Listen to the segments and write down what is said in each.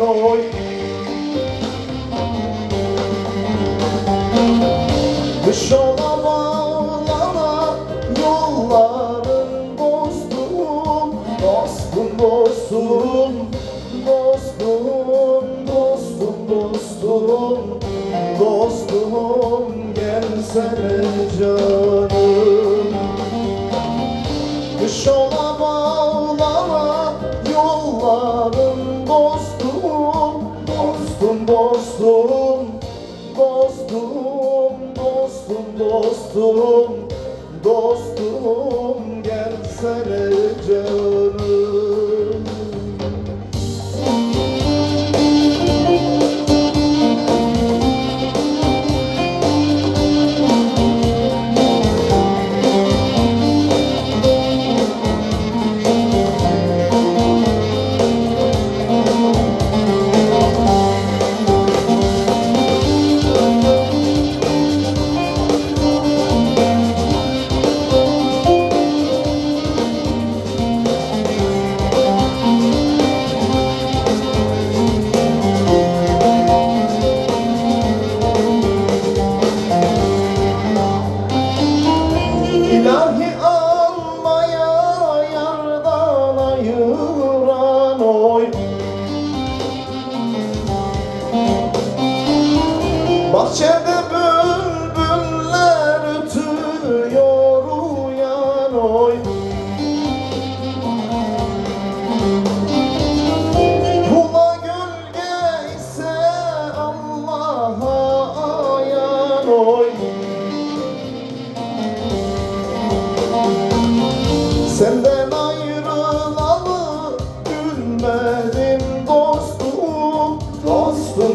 oy Kış ola bağlana yolların Dostum dostum dostum dostum dostum Dostum gelsene canım. Kış ola bağlana Dostum dostum dostum dostum dostum gelsene canım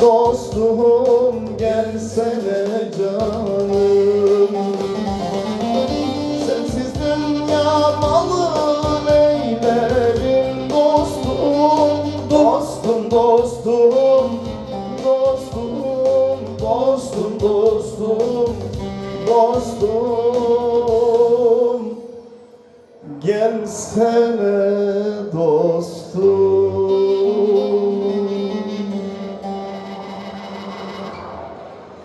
Dostum gelsene canım. Sensiz dünya malı neylerim dostum Dostum dostum Dostum dostum dostum Dostum. Gelsene